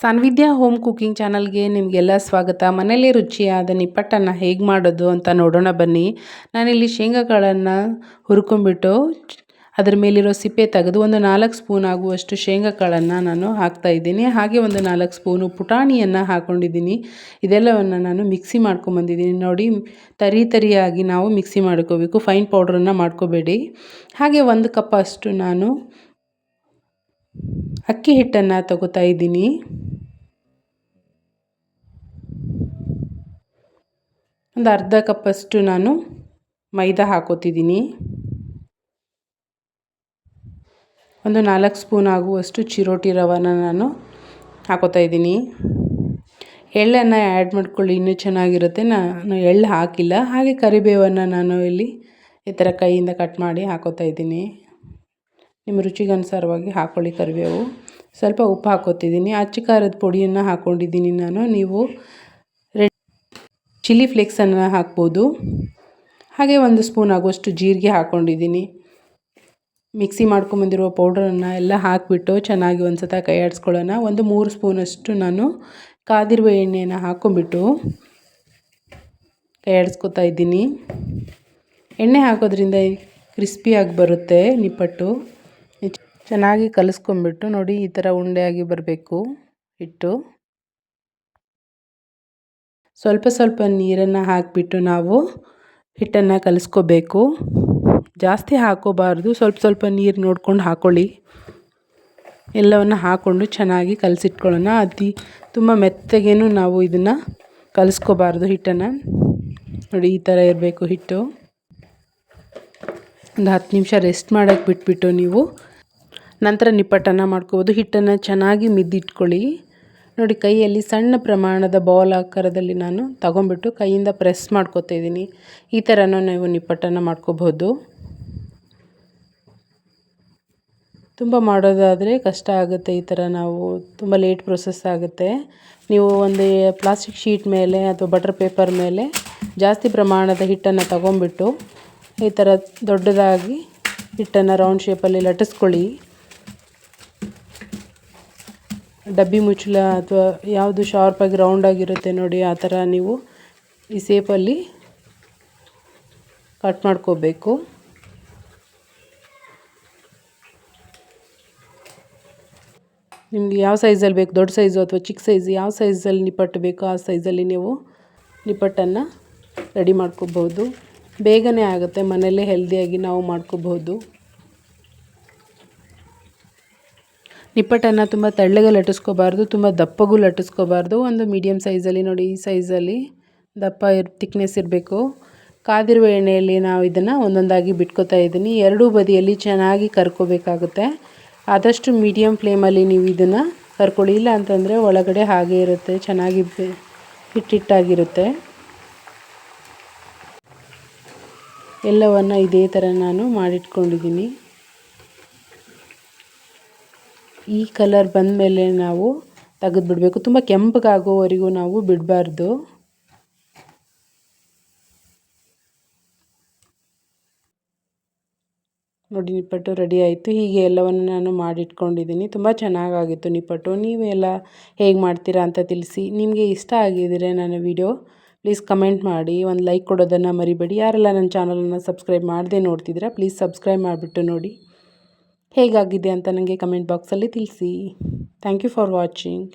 ಸಾನ್ವಿದ್ಯಾ home cooking ಚಾನಲ್ಗೆ ನಿಮಗೆಲ್ಲ ಸ್ವಾಗತ. ಮನೇಲಿ ರುಚಿಯಾದ ನಿಪ್ಪಟ್ಟನ್ನು ಹೇಗೆ ಮಾಡೋದು ಅಂತ ನೋಡೋಣ ಬನ್ನಿ. ನಾನಿಲ್ಲಿ ಶೇಂಗಾಗಳನ್ನು ಹುರ್ಕೊಂಡ್ಬಿಟ್ಟು ಅದರ ಮೇಲಿರೋ ಸಿಪ್ಪೆ ತೆಗೆದು ಒಂದು ನಾಲ್ಕು ಸ್ಪೂನ್ ಆಗುವಷ್ಟು ಶೇಂಗಾ ಕಾಳನ್ನು ನಾನು ಹಾಕ್ತಾ ಇದ್ದೀನಿ. ಹಾಗೆ ಒಂದು ನಾಲ್ಕು ಸ್ಪೂನು ಪುಟಾಣಿಯನ್ನು ಹಾಕ್ಕೊಂಡಿದ್ದೀನಿ ಇದೆಲ್ಲವನ್ನು ನಾನು ಮಿಕ್ಸಿ ಮಾಡ್ಕೊಂಬಂದಿದ್ದೀನಿ. ನೋಡಿ, ತರಿ ತರಿಯಾಗಿ ನಾವು ಮಿಕ್ಸಿ ಮಾಡ್ಕೋಬೇಕು. ಫೈನ್ ಪೌಡ್ರನ್ನು ಮಾಡ್ಕೋಬೇಡಿ. ಹಾಗೆ ಒಂದು ಕಪ್ ಅಷ್ಟು ನಾನು ಅಕ್ಕಿ ಹಿಟ್ಟನ್ನು ತಗೋತಾ ಇದ್ದೀನಿ. ಒಂದು ಅರ್ಧ ಕಪ್ಪಷ್ಟು ನಾನು ಮೈದಾ ಹಾಕೋತಿದ್ದೀನಿ. ಒಂದು ನಾಲ್ಕು ಸ್ಪೂನ್ ಆಗುವಷ್ಟು ಚಿರೋಟಿ ರವನ ನಾನು ಹಾಕೋತಾ ಇದ್ದೀನಿ. ಎಳ್ಳನ್ನು ಆ್ಯಡ್ ಮಾಡ್ಕೊಳ್ಳಿ, ಇನ್ನೂ ಚೆನ್ನಾಗಿರುತ್ತೆ. ನಾನು ಎಳ್ಳು ಹಾಕಿಲ್ಲ. ಹಾಗೆ ಕರಿಬೇವನ್ನು ನಾನು ಇಲ್ಲಿ ಈ ಥರ ಕೈಯಿಂದ ಕಟ್ ಮಾಡಿ ಹಾಕೋತಾ ಇದ್ದೀನಿ. ನಿಮ್ಮ ರುಚಿಗೆ ಅನುಸಾರವಾಗಿ ಹಾಕ್ಕೊಳ್ಳಿ ಕರಿಬೇವು. ಸ್ವಲ್ಪ ಉಪ್ಪು ಹಾಕೋತಿದ್ದೀನಿ. ಅಚ್ಚ ಖಾರದ ಪುಡಿಯನ್ನು ಹಾಕ್ಕೊಂಡಿದ್ದೀನಿ ನಾನು. ನೀವು ಚಿಲ್ಲಿ ಫ್ಲೇಕ್ಸನ್ನು ಹಾಕ್ಬೋದು. ಹಾಗೆ ಒಂದು ಸ್ಪೂನ್ ಆಗುವಷ್ಟು ಜೀರಿಗೆ ಹಾಕ್ಕೊಂಡಿದ್ದೀನಿ. ಮಿಕ್ಸಿ ಮಾಡ್ಕೊಂಬಂದಿರುವ ಪೌಡ್ರನ್ನು ಎಲ್ಲ ಹಾಕಿಬಿಟ್ಟು ಚೆನ್ನಾಗಿ ಒಂದು ಸತ ಕೈ ಆಡಿಸ್ಕೊಳ್ಳೋಣ. ಒಂದು ಮೂರು ಸ್ಪೂನಷ್ಟು ನಾನು ಕಾದಿರುವ ಎಣ್ಣೆಯನ್ನು ಹಾಕ್ಕೊಂಬಿಟ್ಟು ಕೈ ಆಡಿಸ್ಕೊತಾ ಇದ್ದೀನಿ. ಎಣ್ಣೆ ಹಾಕೋದ್ರಿಂದ ಕ್ರಿಸ್ಪಿಯಾಗಿ ಬರುತ್ತೆ ನಿಪ್ಪಟ್ಟು. ಚೆನ್ನಾಗಿ ಕಲಿಸ್ಕೊಂಬಿಟ್ಟು ನೋಡಿ ಈ ಥರ ಉಂಡೆಯಾಗಿ ಬರಬೇಕು ಹಿಟ್ಟು. ಸ್ವಲ್ಪ ಸ್ವಲ್ಪ ನೀರನ್ನು ಹಾಕಿಬಿಟ್ಟು ನಾವು ಹಿಟ್ಟನ್ನು ಕಲಿಸ್ಕೋಬೇಕು. ಜಾಸ್ತಿ ಹಾಕೋಬಾರ್ದು, ಸ್ವಲ್ಪ ಸ್ವಲ್ಪ ನೀರು ನೋಡ್ಕೊಂಡು ಹಾಕ್ಕೊಳ್ಳಿ ಎಲ್ಲವನ್ನು ಹಾಕ್ಕೊಂಡು ಚೆನ್ನಾಗಿ ಕಲಸಿಟ್ಕೊಳ್ಳೋಣ. ಅತಿ ತುಂಬ ಮೆತ್ತಗೇನು ನಾವು ಇದನ್ನು ಕಲಿಸ್ಕೋಬಾರ್ದು ಹಿಟ್ಟನ್ನು. ನೋಡಿ, ಈ ಥರ ಇರಬೇಕು ಹಿಟ್ಟು. ಒಂದು ಹತ್ತು ನಿಮಿಷ ರೆಸ್ಟ್ ಮಾಡೋಕ್ಕೆ ಬಿಟ್ಬಿಟ್ಟು ನೀವು ನಂತರ ನಿಪ್ಪಟ್ಟನ್ನು ಮಾಡ್ಕೋಬೋದು. ಹಿಟ್ಟನ್ನು ಚೆನ್ನಾಗಿ ಮಿದ್ದಿಟ್ಕೊಳ್ಳಿ. ನೋಡಿ, ಕೈಯಲ್ಲಿ ಸಣ್ಣ ಪ್ರಮಾಣದ ಬಾಲ್ ಆಕಾರದಲ್ಲಿ ನಾನು ತಗೊಂಬಿಟ್ಟು ಕೈಯಿಂದ ಪ್ರೆಸ್ ಮಾಡ್ಕೋತಾ ಇದ್ದೀನಿ. ಈ ಥರನೂ ನೀವು ನಿಪ್ಪಟ್ಟನ್ನು ಮಾಡ್ಕೋಬಹುದು ತುಂಬ ಮಾಡೋದಾದರೆ ಕಷ್ಟ ಆಗುತ್ತೆ ಈ ಥರ ನಾವು, ತುಂಬ ಲೇಟ್ ಪ್ರೊಸೆಸ್ ಆಗುತ್ತೆ. ನೀವು ಒಂದು ಪ್ಲಾಸ್ಟಿಕ್ ಶೀಟ್ ಮೇಲೆ ಅಥವಾ ಬಟರ್ ಪೇಪರ್ ಮೇಲೆ ಜಾಸ್ತಿ ಪ್ರಮಾಣದ ಹಿಟ್ಟನ್ನು ತಗೊಂಬಿಟ್ಟು ಈ ಥರ ದೊಡ್ಡದಾಗಿ ಹಿಟ್ಟನ್ನು ರೌಂಡ್ ಶೇಪಲ್ಲಿ ಲಟ್ಟಿಸ್ಕೊಳ್ಳಿ. ಡಬ್ಬಿ ಮುಚ್ಚಳ ಅಥವಾ ಯಾವುದು ಶಾರ್ಪಾಗಿ ರೌಂಡಾಗಿರುತ್ತೆ ನೋಡಿ, ಆ ಥರ ನೀವು ಈ ಸೇಪಲ್ಲಿ ಕಟ್ ಮಾಡ್ಕೋಬೇಕು. ನಿಮಗೆ ಯಾವ ಸೈಜಲ್ಲಿ ಬೇಕು, ದೊಡ್ಡ ಸೈಜು ಅಥವಾ ಚಿಕ್ಕ ಸೈಜ್ ಯಾವ ಸೈಜಲ್ಲಿ ನಿಪ್ಪಟ್ಟು ಬೇಕೋ ಆ ಸೈಜಲ್ಲಿ ನೀವು ನಿಪ್ಪಟ್ಟನ್ನು ರೆಡಿ ಮಾಡ್ಕೋಬಹುದು. ಬೇಗನೆ ಆಗುತ್ತೆ, ಮನೆಯಲ್ಲೇ ಹೆಲ್ದಿಯಾಗಿ ನಾವು ಮಾಡ್ಕೋಬಹುದು. ನಿಪ್ಪಟ್ಟನ್ನು ತುಂಬ ತೆಳ್ಳಗೆ ಲಟ್ಟಿಸ್ಕೋಬಾರ್ದು, ತುಂಬ ದಪ್ಪಗೂ ಲಟ್ಟಿಸ್ಕೋಬಾರ್ದು. ಒಂದು ಮೀಡಿಯಮ್ ಸೈಜಲ್ಲಿ ನೋಡಿ, ಈ ಸೈಜಲ್ಲಿ ದಪ್ಪ ಇರ್ ತಿಕ್ನೆಸ್ ಇರಬೇಕು. ಕಾದಿರುವ ಎಣ್ಣೆಯಲ್ಲಿ ನಾವು ಇದನ್ನು ಒಂದೊಂದಾಗಿ ಬಿಟ್ಕೋತಾ ಇದ್ದೀನಿ. ಎರಡೂ ಬದಿಯಲ್ಲಿ ಚೆನ್ನಾಗಿ ಕರ್ಕೋಬೇಕಾಗುತ್ತೆ. ಆದಷ್ಟು ಮೀಡಿಯಮ್ ಫ್ಲೇಮಲ್ಲಿ ನೀವು ಇದನ್ನು ಕರ್ಕೊಳ್ಳಿ. ಇಲ್ಲ ಅಂತಂದರೆ ಒಳಗಡೆ ಹಾಗೆ ಇರುತ್ತೆ, ಚೆನ್ನಾಗಿ ಹಿಟ್ಟಿಟ್ಟಾಗಿರುತ್ತೆ. ಎಲ್ಲವನ್ನು ಇದೇ ಥರ ನಾನು ಮಾಡಿಟ್ಕೊಂಡಿದ್ದೀನಿ. ಈ ಕಲರ್ ಬಂದ ಮೇಲೆ ನಾವು ತೆಗೆದು ಬಿಡಬೇಕು ತುಂಬ ಕೆಂಪಗಾಗೋವರೆಗೂ ನಾವು ಬಿಡಬಾರ್ದು. ನೋಡಿ, ನಿಪ್ಪಟ್ಟು ರೆಡಿ ಆಯಿತು. ಹೀಗೆ ಎಲ್ಲವನ್ನು ನಾನು ಮಾಡಿಟ್ಕೊಂಡಿದ್ದೀನಿ. ತುಂಬ ಚೆನ್ನಾಗಾಗಿತ್ತು ನಿಪ್ಪಟ್ಟು. ನೀವೆಲ್ಲ ಹೇಗೆ ಮಾಡ್ತೀರಾ ಅಂತ ತಿಳಿಸಿ. ನಿಮಗೆ ಇಷ್ಟ ಆಗಿದ್ದರೆ ನನ್ನ ವಿಡಿಯೋ ಪ್ಲೀಸ್ ಕಮೆಂಟ್ ಮಾಡಿ. ಒಂದು ಲೈಕ್ ಕೊಡೋದನ್ನು ಮರಿಬೇಡಿ. ಯಾರೆಲ್ಲ ನನ್ನ ಚಾನಲನ್ನು ಸಬ್ಸ್ಕ್ರೈಬ್ ಮಾಡದೆ ನೋಡ್ತಿದ್ದೀರಾ ಪ್ಲೀಸ್ ಸಬ್ಸ್ಕ್ರೈಬ್ ಮಾಡಿಬಿಟ್ಟು ನೋಡಿ. ಹೇಗಾಗಿದೆ ಅಂತ ನನಗೆ ಕಮೆಂಟ್ ಬಾಕ್ಸಲ್ಲಿ ತಿಳಿಸಿ. Thank you for watching